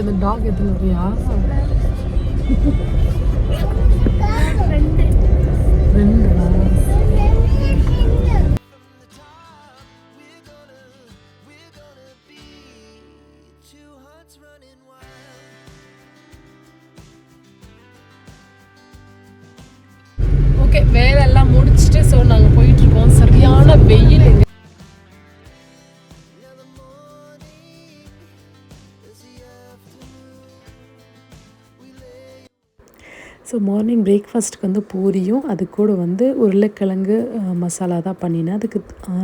எது talk two hearts running wild. Okay வேலையெல்லாம் முடிச்சுட்டு ஸோ நாங்கள் போயிட்டுருக்கோம் சரியான வெயில் ஸோ மார்னிங் பிரேக்ஃபாஸ்ட்டுக்கு வந்து பூரியும் அது கூட வந்து உருளைக்கிழங்கு மசாலா தான் பண்ணினேன். அதுக்கு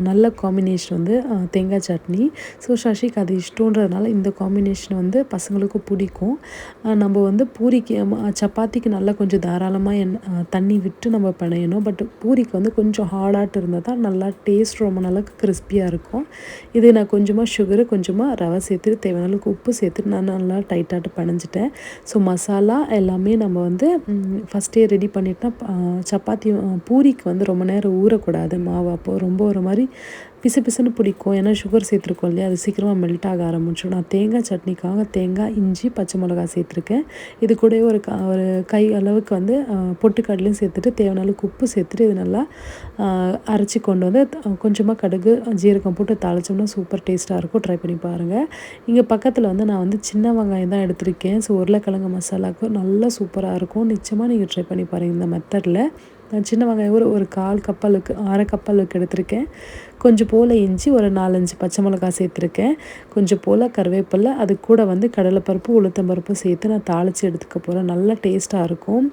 நல்ல காம்பினேஷன் வந்து தேங்காய் சட்னி. ஸோ சஷிக்கு அது இஷ்டன்றதுனால இந்த காம்பினேஷன் வந்து பசங்களுக்கும் பிடிக்கும். நம்ம வந்து பூரிக்கு சப்பாத்திக்கு நல்லா கொஞ்சம் தாராளமாக எண் தண்ணி விட்டு நம்ம பிணையணும். பட் பூரிக்கு வந்து கொஞ்சம் ஹார்டாட்டு இருந்தால் தான் நல்லா டேஸ்ட் ரொம்ப நல்லா கிறிஸ்பியாக இருக்கும். இது நான் கொஞ்சமாக சுகரு கொஞ்சமாக ரவை சேர்த்துட்டு தேவையான அளவுக்கு உப்பு சேர்த்துட்டு நான் நல்லா டைட்டாட்டு பிணைஞ்சிட்டேன். ஸோ மசாலா எல்லாமே நம்ம வந்து ஃபஸ்ட்டே ரெடி பண்ணிட்டா சப்பாத்தி பூரிக்கு வந்து ரொம்ப நேரம் ஊறக்கூடாது. மாவு அப்போது ரொம்ப ஒரு மாதிரி பிசு பிசுன்னு பிடிக்கும். ஏன்னா சுகர் சேர்த்துருக்கோம் இல்லையா? அது சீக்கிரமாக மெல்ட் ஆக ஆரம்பிச்சிடும். நான் தேங்காய் சட்னிக்காக தேங்காய் இஞ்சி பச்சை மிளகாய் சேர்த்துருக்கேன். இது கூட ஒரு க ஒரு கை அளவுக்கு வந்து பொட்டுக்கடலையும் சேர்த்துட்டு தேவையான அளவுக்கு உப்பு சேர்த்துட்டு இது நல்லா அரைச்சி கொண்டு வந்து கொஞ்சமாக கடுகு ஜீரகம் போட்டு தாளிச்சோம்னா சூப்பர் டேஸ்ட்டாக இருக்கும். ட்ரை பண்ணி பாருங்கள் இங்கே பக்கத்தில் வந்து நான் வந்து சின்ன வெங்காயம் தான் எடுத்திருக்கேன். ஸோ உருளைக்கிழங்கு மசாலாவுக்கு நல்லா சூப்பராக இருக்கும். நிச்சயமாக நீங்கள் ட்ரை பண்ணி பாருங்கள் இந்த மெத்தடில் நான் சின்ன வெங்காயம் ஒரு ஒரு கால் கப்பலுக்கு அரை கப்பலுக்கு எடுத்திருக்கேன். கொஞ்சம் போல் இஞ்சி ஒரு நாலஞ்சு பச்சை மிளகாய் சேர்த்துருக்கேன். கொஞ்சம் போல் கருவேப்பிலை அது கூட வந்து கடலைப்பருப்பு உளுத்தம்பருப்பு சேர்த்து நான் தாளித்து எடுத்துக்க போகிறேன் நல்லா டேஸ்ட்டாக இருக்கும்.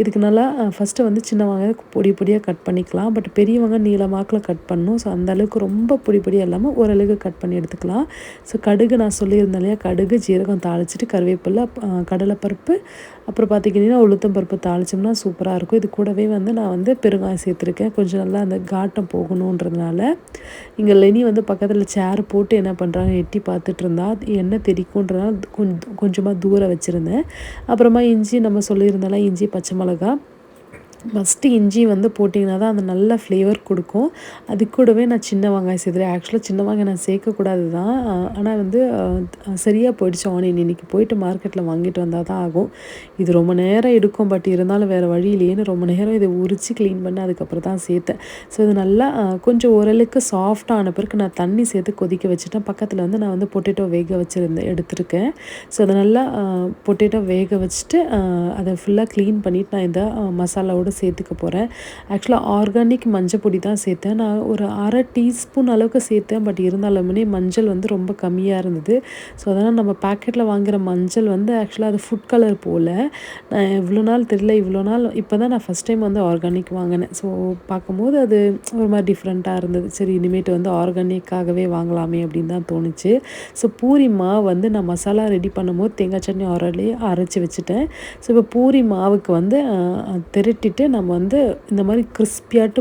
இதுக்கு நல்லா ஃபஸ்ட்டு வந்து சின்ன வெங்காயம் பொடி பொடியாக கட் பண்ணிக்கலாம். பட் பெரியவங்க நீளமாக்கில் கட் பண்ணணும். ஸோ அந்தளவுக்கு ரொம்ப பொடி பொடியாக இல்லாமல் ஓரளவுக்கு கட் பண்ணி எடுத்துக்கலாம். ஸோ கடுகு நான் சொல்லியிருந்தேன் இல்லையா? கடுகு ஜீரகம் தாளிச்சிட்டு கருவேப்பிலை கடலைப்பருப்பு அப்புறம் பார்த்திங்கன்னா உளுத்தம் பருப்பு தாளிச்சோம்னா சூப்பராக இருக்கும். இது கூடவே வந்து நான் வந்து பெருங்காயம் சேர்த்துருக்கேன். கொஞ்சம் நல்லா அந்த காட்டம் போகணுன்றதுனால. இங்கே லெனி வந்து பக்கத்தில் சேர் போட்டு என்ன பண்ணுறாங்க எட்டி பார்த்துட்டு இருந்தா என்ன எண்ணெய் கொஞ்சம் கொஞ்சமாக தூரம் வச்சுருந்தேன். அப்புறமா இஞ்சி நம்ம சொல்லியிருந்தாலும் இஞ்சி பச்சை மிளகா ஃபஸ்ட்டு இஞ்சி வந்து போட்டிங்கன்னா தான் அது நல்ல ஃப்ளேவர் கொடுக்கும். அது கூடவே நான் சின்ன வெங்காயம் சேர்த்துறேன் ஆக்சுவலாக சின்ன வெங்காயம் நான் சேர்க்கக்கூடாது தான். ஆனால் வந்து சரியாக போயிடுச்சு ஆனியன் இன்றைக்கி போயிட்டு மார்க்கெட்டில் வாங்கிட்டு வந்தால் தான் ஆகும். இது ரொம்ப நேரம் எடுக்கும். பட் இருந்தாலும் வேறு வழி இல்லையேன்னு ரொம்ப நேரம் இதை உரித்து க்ளீன் பண்ணி அதுக்கப்புறம் தான் சேர்த்தேன். ஸோ இது நல்லா கொஞ்சம் ஓரளவுக்கு சாஃப்டான பிறகு நான் தண்ணி சேர்த்து கொதிக்க வச்சுட்டேன். பக்கத்தில் வந்து நான் வந்து பொட்டேட்டோ வேக வச்சுருந்தேன் எடுத்திருக்கேன். ஸோ அதை நல்லா பொட்டேட்டோ வேக வச்சுட்டு அதை ஃபுல்லாக க்ளீன் பண்ணிவிட்டு நான் இந்த மசாலாவோடு மசாலாவோட சேர்த்துக்க போகிறேன் ஆக்சுவலாக ஆர்கானிக் மஞ்சள் பொடி தான் சேர்த்தேன். நான் ஒரு அரை டீஸ்பூன் அளவுக்கு சேர்த்தேன். பட் இருந்தாலுமே மஞ்சள் வந்து ரொம்ப கம்மியாக இருந்தது. ஸோ அதனால் நம்ம பேக்கெட்டில் வாங்குகிற மஞ்சள் வந்து ஆக்சுவலாக அது ஃபுட் கலர் போல். நான் இவ்வளோ நாள் தெரியல. இவ்வளோ நாள் இப்போ தான் நான் ஃபஸ்ட் டைம் வந்து ஆர்கானிக் வாங்கினேன். ஸோ பார்க்கும்போது அது ஒரு மாதிரி டிஃப்ரெண்ட்டாக இருந்தது. சரி இனிமேட்டு வந்து ஆர்கானிக்காகவே வாங்கலாமே அப்படின்னு தான் தோணுச்சு. ஸோ பூரி மாவு வந்து நான் மசாலா ரெடி பண்ணும்போது தேங்காய் சட்னி ஆரலே அரைச்சி வச்சுட்டேன். ஸோ இப்போ பூரி மாவுக்கு வந்து திரட்டிட்டு திரட்டிட்டு நம்ம வந்து இந்த மாதிரி கிறிஸ்பியாட்டு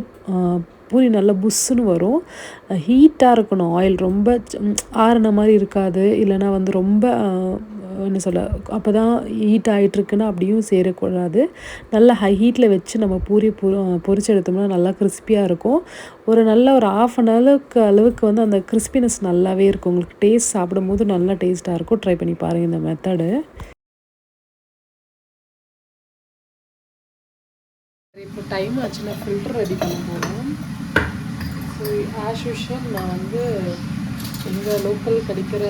பூரி நல்லா புஷ்ஷுன்னு வரும். ஹீட்டாக இருக்கணும். ஆயில் ரொம்ப ஆறுன மாதிரி இருக்காது. இல்லைன்னா வந்து ரொம்ப என்ன சொல்ல அப்போ தான் ஹீட் ஆகிட்டுருக்குன்னா அப்படியும் சேரக்கூடாது. நல்லா ஹை ஹீட்டில் வச்சு நம்ம பூரி பொ பொரிச்சு எடுத்தோம்னா நல்லா கிறிஸ்பியாக இருக்கும். ஒரு நல்ல ஒரு ஆஃப் அன் அளவுக்கு அளவுக்கு வந்து அந்த கிறிஸ்பினஸ் நல்லாவே இருக்கும். உங்களுக்கு டேஸ்ட் சாப்பிடும்போது நல்லா டேஸ்ட்டாக இருக்கும். ட்ரை பண்ணி பாருங்கள் இந்த மெத்தடு இப்போ டைம் ஆச்சு நான் ஃபில்டர் ரெடி பண்ண போகிறோம் ஸோ ஆஸ் யூஷுவல் நான் வந்து எங்கள் லோக்கல் கிடைக்கிற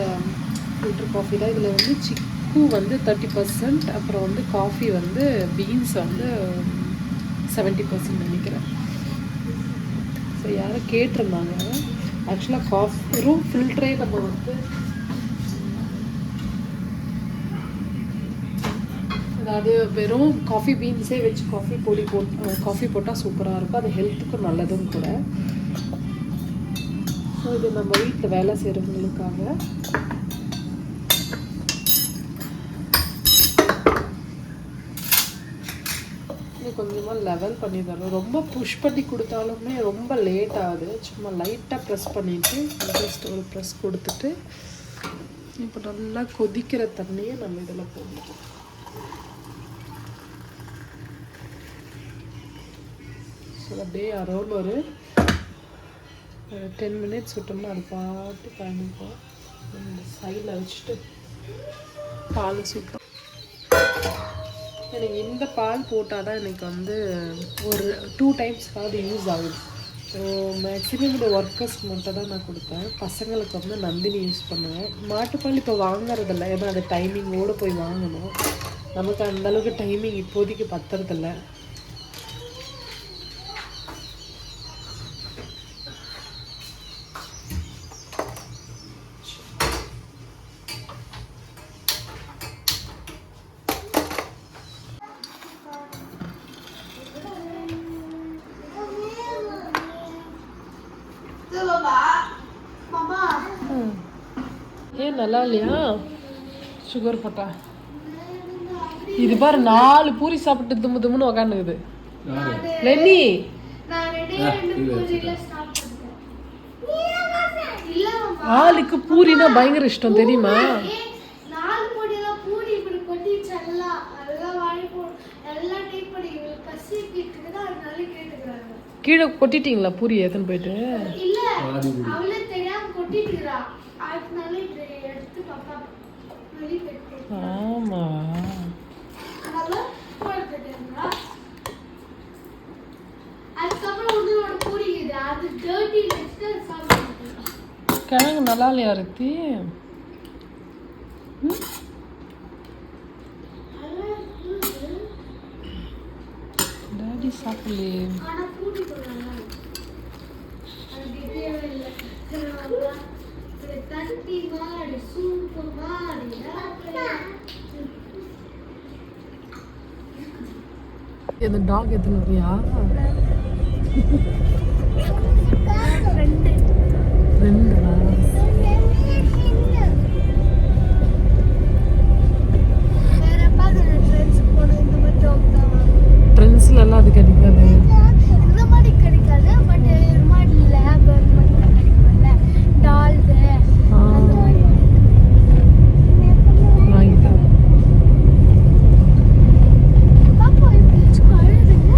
ஃபில்டர் காஃபி தான். இதில் வந்து சிக்கு வந்து தேர்ட்டி பர்சன்ட் அப்புறம் வந்து காஃபி வந்து பீன்ஸ் வந்து செவன்ட்டி பர்சன்ட் நினைக்கிறேன். ஸோ யாரும் கேட்டிருந்தாங்க. ஆக்சுவலாக காஃபி வெறும் ஃபில்டரே நம்ம வந்து அதாவது வெறும் காஃபி பீன்ஸே வச்சு காஃபி பொடி போட் காஃபி போட்டால் சூப்பராக இருக்கும். அது ஹெல்த்துக்கும் நல்லதும் கூட. ஸோ இது நம்ம வீட்டில் வேலை செய்கிறவங்களுக்காக இது கொஞ்சமாக லெவல் பண்ணி தரணும் ரொம்ப புஷ் பண்ணி கொடுத்தாலுமே ரொம்ப லேட் ஆகுது. சும்மா லைட்டாக ப்ரெஸ் பண்ணிவிட்டு ஜஸ்ட் ஒரு ப்ரெஸ் கொடுத்துட்டு இப்போ நல்லா கொதிக்கிற தண்ணியை நம்ம இதில் போடணும் ஸோ அப்படியே அரௌண்ட் ஒரு டென் மினிட்ஸ் விட்டோம்னா அது பாட்டு பயணிப்போம் இந்த சைடில் வச்சுட்டு பால் சுட்டோம். எனக்கு இந்த பால் போட்டால் தான் எனக்கு வந்து ஒரு டூ டைம்ஸ்க்காவது யூஸ் ஆகுது. ஸோ மேக்ஸிமம் இந்த ஒர்க்கர்ஸ் மட்டும் தான் நான் கொடுப்பேன். பசங்களுக்கு வந்து நந்தினி யூஸ் பண்ணுவேன். மாட்டுப்பால் இப்போ வாங்குறதில்ல. ஏன்னா அது டைமிங்கோடு போய் வாங்கணும். நமக்கு அந்தளவுக்கு டைமிங் இப்போதைக்கு பத்துறதில்ல. நல்லா இல்லையா? சுகர் போட்டா. இது பாரு நாலு பூரி சாப்பிட்டு தும்மு தும்முன்னு உக்காந்துக்குது. லென்னி? ஆளுக்கு பூரினா பயங்கர இஷ்டம் தெரியுமா? கீழே கொட்டிட்டீங்களா பூரி எத்தனை போயிட்டு இல்ல அவளே தெரியாம கொட்டிட்டுக்கிறா அதனால இப்படி எடுத்து பாப்பா வெளியே போயிட்டு ஆமா அதனால போட்டுட்டேங்களா அதுக்கப்புறம் உன்னோட பூரி இது அது டர்ட்டி வச்சுட்டு அது சாப்பிட்டு கிழங்கு நல்லா இல்லையா ரத்தி டாடி சாப்பிடலையே இந்த டாக் எத்தனை வரியா ரெண்டு ட்ரெண்ட்ஸ்ல எல்லாம் அது கிடைக்காது இந்த மாதிரி கிடைக்காது பட் இந்த மாதிரி லேப் அந்த மாதிரி கிடைக்கும்ல டால்ஸு ஆ. அந்த மாதிரி வாங்கிட்டேன் பாப்பா இப்படி அழுதுங்க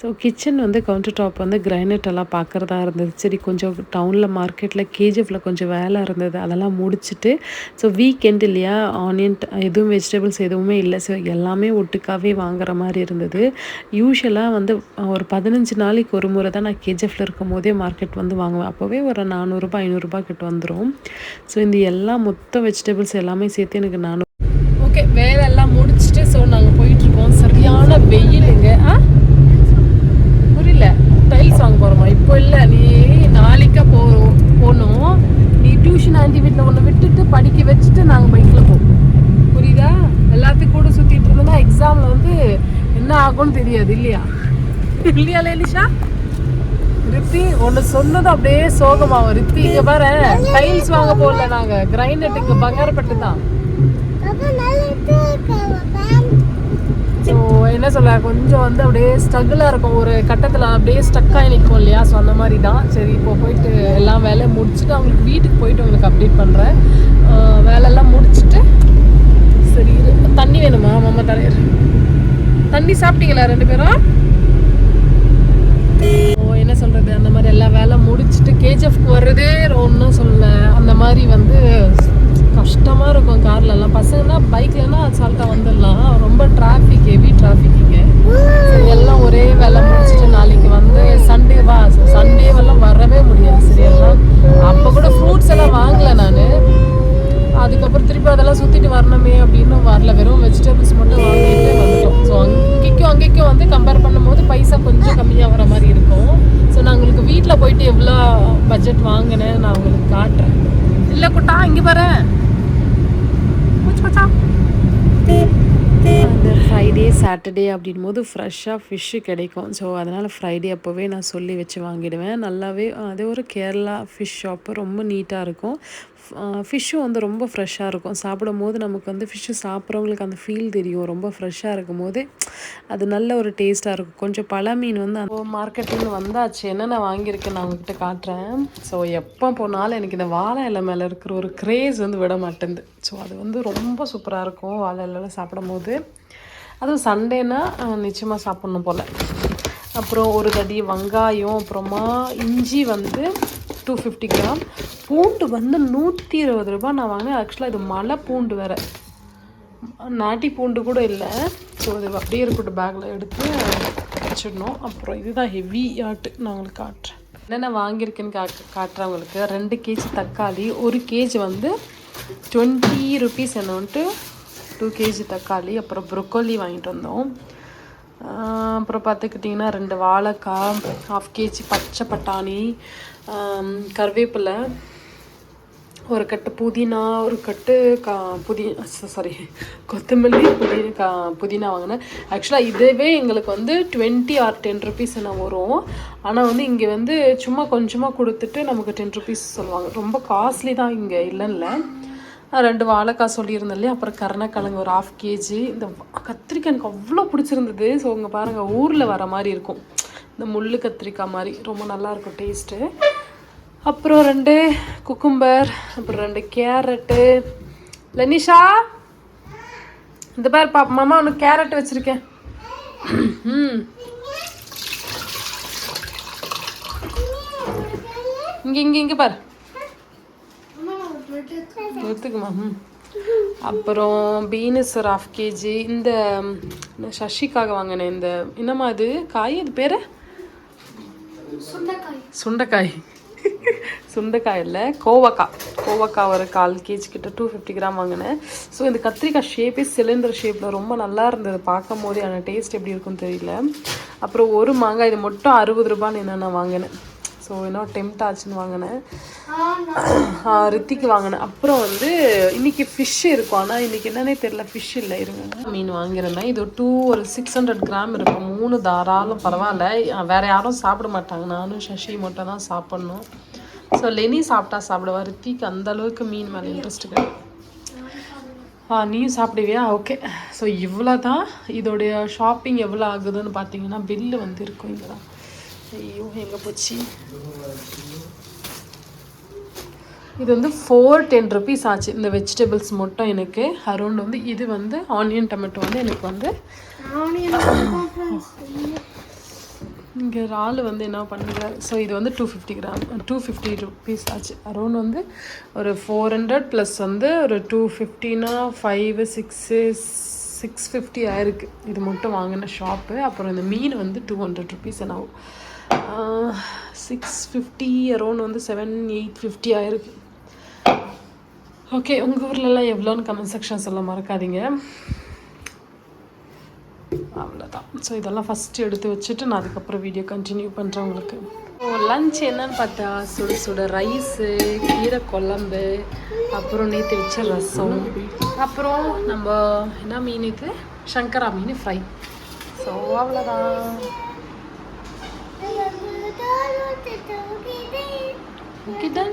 ஸோ கிச்சன் வந்து கவுண்டர் டாப் வந்து கிரைனட் எல்லாம் பார்க்குறதா இருந்தது. சரி கொஞ்சம் டவுனில் மார்க்கெட்டில் கேஜிஎஃப்ல கொஞ்சம் வேலை இருந்தது. அதெல்லாம் முடிச்சுட்டு ஸோ வீக்கெண்ட் இல்லையா ஆனியன் எதுவும் வெஜிடபிள்ஸ் எதுவுமே இல்லை. ஸோ எல்லாமே ஒட்டுக்காவே வாங்குற மாதிரி இருந்தது. யூஸ்வலாக வந்து ஒரு பதினஞ்சு நாளைக்கு ஒரு முறை தான் நான் கேஜிஎஃப்ல இருக்கும் போதே மார்க்கெட் வந்து வாங்குவேன். அப்போவே ஒரு நானூறுரூபா ஐநூறுரூபா கிட்ட வந்துடும் ஸோ இந்த எல்லா மொத்த வெஜிடபிள்ஸ் எல்லாமே சேர்த்து எனக்கு நானூறு ஓகே வேலை எல்லாம் முடிச்சுட்டு ஸோ நாங்கள் போயிட்டுருக்கோம் சரியான வெயிலுங்க. ஆ? டைல்ஸ் வாங்க போகிறோமா இப்போ இல்லை நீ நாளைக்கா போகிறோம் போகணும் நீ டியூஷன் ஆண்டி வீட்டில் ஒன்று விட்டுட்டு படிக்க வச்சுட்டு நாங்கள் பைக்கில் போவோம். புரியுதா? எல்லாத்துக்கும் கூட சுற்றிட்டு இருந்தோம்னா எக்ஸாமில் வந்து என்ன ஆகும்னு தெரியாது இல்லையா? இல்லையா லேலிஷா? ரித்தி ஒன்று சொன்னது அப்படியே சோகமாகும். ரித்தி இங்கே பாரு டைல்ஸ் வாங்க போகல நாங்கள் கிரைண்டட் இங்கே பங்காரப்பட்டு தான் ஸோ என்ன சொல்ல கொஞ்சம் வந்து அப்படியே ஸ்ட்ரகிளாக இருக்கும். ஒரு கட்டத்தில் அப்படியே ஸ்டக்காகி நிற்கும் இல்லையா? ஸோ அந்த மாதிரி தான் சரி இப்போ போயிட்டு எல்லாம் வேலையை முடிச்சுட்டு அவங்களுக்கு வீட்டுக்கு போயிட்டு உங்களுக்கு அப்டேட் பண்ணுறேன் வேலையெல்லாம் முடிச்சுட்டு சரி தண்ணி வேணுமா? மாமா தண்ணி தண்ணி சாப்பிட்டீங்களா ரெண்டு பேரும்? என்ன சொல்கிறது அந்த மாதிரி எல்லா வேலை முடிச்சுட்டு கேஜிஎஃப்க்கு வர்றதே ஒன்றும் சொல்லலை. அந்த மாதிரி வந்து கஷ்டமாக இருக்கும் கார்லலாம் பசங்கன்னா பைக்லனா அசால்ட்டாக வந்துடலாம். ரொம்ப டிராஃபிக் ஹெவி டிராஃபிக் இங்கே. எல்லாம் ஒரே வேலை முடிச்சுட்டு நாளைக்கு வந்து சண்டே வா. சண்டே எல்லாம் வரவே முடியாது. சரி எல்லாம். அப்போ கூட ஃப்ரூட்ஸ் எல்லாம் வாங்கல நான். அதுக்கப்புறம் திருப்பி அதெல்லாம் சுற்றிட்டு வரணுமே அப்படின்னு வரல. வெறும் வெஜிடபிள்ஸ் மட்டும் வாங்கிட்டு வந்துட்டோம். ஸோ அங்கேக்கும் அங்கேக்கும் வந்து கம்பேர் பண்ணும்போது பைசா கொஞ்சம் கம்மியாக வர மாதிரி இருக்கும். ஸோ நான் உங்களுக்கு வீட்டில் போயிட்டு எவ்வளோ பட்ஜெட் வாங்கினேன் நான் உங்களுக்கு காட்டுறேன். இல்லை குட்டா இங்கே வரேன் பூச்சி ஃப்ரைடே சாட்டர்டே அப்படின் போது ஃப்ரெஷ்ஷாக ஃபிஷ்ஷு கிடைக்கும். ஸோ அதனால் ஃப்ரைடே அப்போவே நான் சொல்லி வச்சு வாங்கிடுவேன். நல்லாவே அது ஒரு கேரளா ஃபிஷ் ஷாப்பு ரொம்ப நீட்டாக இருக்கும். ஃபிஷ்ஷும் வந்து ரொம்ப ஃப்ரெஷ்ஷாக இருக்கும். சாப்பிடும் போது நமக்கு வந்து ஃபிஷ்ஷு சாப்பிட்றவங்களுக்கு அந்த ஃபீல் தெரியும். ரொம்ப ஃப்ரெஷ்ஷாக இருக்கும் போது அது நல்ல ஒரு டேஸ்ட்டாக இருக்கும். கொஞ்சம் பழ மீன் வந்து அந்த மார்க்கெட்லேருந்து வந்தாச்சு. என்னென்ன வாங்கியிருக்கேன் நான் உங்ககிட்ட காட்டுறேன். ஸோ எப்போ போனாலும் எனக்கு இந்த வாழை இலை மேலே இருக்கிற ஒரு க்ரேஸ் வந்து விட மாட்டேங்குது. ஸோ அது வந்து ரொம்ப சூப்பராக இருக்கும் வாழை இலையில சாப்பிடும் போது அதுவும் சண்டேனா நிச்சயமாக சாப்பிட்ணும் போல். அப்புறம் ஒரு தடி வெங்காயம் அப்புறமா இஞ்சி வந்து டூ ஃபிஃப்டி கிராம் பூண்டு வந்து நூற்றி இருபது ரூபா நான் வாங்கினேன். ஆக்சுவலாக இது மலை பூண்டு வேறு. நாட்டி பூண்டு கூட இல்லை. ஸோ அது அப்படியே இருக்கட்டும் பேக்கில் எடுத்து வச்சிடணும். அப்புறம் இதுதான் ஹெவி ஆட்டு நான் உங்களுக்கு காட்டுறேன். என்னென்ன வாங்கியிருக்கேன்னு காட்டு காட்டுறேன் உங்களுக்கு. ரெண்டு கேஜி தக்காளி ஒரு கேஜி வந்து டுவெண்ட்டி ருபீஸ் என்ன வந்துட்டு டூ கேஜி தக்காளி அப்புறம் ப்ரொக்கோலி வாங்கிட்டு வந்தோம். அப்புறம் பார்த்துக்கிட்டிங்கன்னா ரெண்டு வாழைக்காய் ஹாஃப் கேஜி பச்சை பட்டாணி கருவேப்பிலை ஒரு கட்டு புதினா ஒரு கட்டு கா புதி சாரி கொத்தமல்லி புதினா கா புதினா வாங்கினேன். ஆக்சுவலாக இதுவே எங்களுக்கு வந்து டுவெண்ட்டி ஆர் டென் ருபீஸ் என்ன வரும். ஆனால் வந்து இங்கே வந்து சும்மா கொஞ்சமாக கொடுத்துட்டு நமக்கு டென் ருபீஸ் சொல்லுவாங்க. ரொம்ப காஸ்ட்லி தான் இங்கே இல்லைன்னு ரெண்டு வாழைக்காய் சொல்லியிருந்தேன் இல்லையா? அப்புறம் கருணக்கிழங்கு ஒரு ஆஃப் கேஜி இந்த கத்திரிக்காய் எனக்கு அவ்வளோ பிடிச்சிருந்தது. ஸோ இங்கே பாருங்கள் ஊரில் வர மாதிரி இருக்கும். இந்த முள் கத்திரிக்காய் மாதிரி. ரொம்ப நல்லாயிருக்கும் டேஸ்ட்டு அப்புறம் ரெண்டு குக்கும்பர் அப்புறம் ரெண்டு கேரட்டு லனிஷா இந்த பேர் பா மாமா உனக்கு கேரட் வச்சுருக்கேன். ம் இங்கே இங்கே இங்கே பாரு. நான் ஒரு பிளேட் எடுத்துக்குமா ம். அப்புறம் பீனஸ் ஒரு ஆஃப் கேஜி இந்த சஷிக்காக வாங்கினேன். இந்த என்னம்மா இது காய்? இது பேர்? சுண்டைக்காய். சுண்டைக்காய். சுண்டைக்காய் இல்லை கோவக்காய் கோவக்காய் ஒரு கால் கேஜி கிட்ட டூ ஃபிஃப்டி கிராம் வாங்கினேன். ஸோ இந்த கத்திரிக்காய் ஷேப்பே சிலிண்டர் ஷேப்பில் ரொம்ப நல்லா இருந்தது. பார்க்கும் போதே ஆனால் டேஸ்ட் எப்படி இருக்கும்னு தெரியல. அப்புறம் ஒரு மாங்காய் இது மட்டும் அறுபது ரூபான்னு என்ன நான் வாங்கினேன். ஸோ இன்னும் டெம்ட் ஆச்சுன்னு வாங்கினேன். ரித்திக்கு வாங்கினேன். அப்புறம் வந்து இன்னைக்கு ஃபிஷ் இருக்கும். ஆனால் இன்னைக்கு என்னன்னே தெரியல. ஃபிஷ் இல்லை இருங்க. மீன் வாங்கியிருந்தேன். இது டூ ஒரு சிக்ஸ் ஹண்ட்ரட் கிராம் இருக்கும். மூணு தாராளம் பரவாயில்ல. வேற யாரும் சாப்பிட மாட்டாங்க. நானும் சசி மட்டும் தான் சாப்பிட்ணும். ஸோ லெனி சாப்பிட்டா சாப்பிடுவா. ரித்திக்கு அந்த அளவுக்கு மீன் மேலே இன்ட்ரெஸ்ட் கிடையாது ஆ நீயும் சாப்பிடுவியா? ஓகே ஸோ இவ்வளோ தான் இதோடைய ஷாப்பிங் எவ்வளோ ஆகுதுன்னு பார்த்தீங்கன்னா பில்லு வந்து இருக்கும் இங்கே தான் ஐயோ எங்கே போச்சு? இது வந்து ஃபோர் டென் ருபீஸ் ஆச்சு. இந்த வெஜிடபிள்ஸ் மட்டும் எனக்கு. அரௌண்ட் வந்து இது வந்து ஆனியன் டொமேட்டோ வந்து எனக்கு வந்து ஆனியன் இங்கே இறால் வந்து என்ன பண்ணுறாரு? ஸோ இது வந்து two fifty gram two fifty rupees ஆச்சு. அரௌண்ட் வந்து ஒரு ஃபோர் ஹண்ட்ரட் ப்ளஸ் வந்து ஒரு டூ ஃபிஃப்டினா ஃபைவ் சிக்ஸு சிக்ஸ் ஃபிஃப்டி ஆயிருக்கு. இது மட்டும் வாங்கின ஷாப்பு அப்புறம் இந்த மீன் வந்து டூ ஹண்ட்ரட் ருபீஸ் என்ன சிக்ஸ் ஃபிஃப்டி அரௌண்ட் வந்து செவன் எயிட் ஃபிஃப்டி ஆயிருக்கு. ஓகே உங்கள் ஊர்லலாம் எவ்வளோன்னு கமெண்ட் செக்ஷன் சொல்ல மறக்காதீங்க. அவ்வளோதான் ஸோ இதெல்லாம் ஃபஸ்ட்டு எடுத்து வச்சுட்டு நான் அதுக்கப்புறம் வீடியோ கண்டினியூ பண்ணுறேன் உங்களுக்கு. லஞ்ச் என்னன்னு பார்த்தா சுட சுட ரைஸு கீரை குழம்பு அப்புறம் நேற்று வச்ச ரசம். அப்புறம் நம்ம என்ன மீன் இது? சங்கரா மீன் ஃப்ரை ஸோ அவ்வளோதான் ஓகே தான்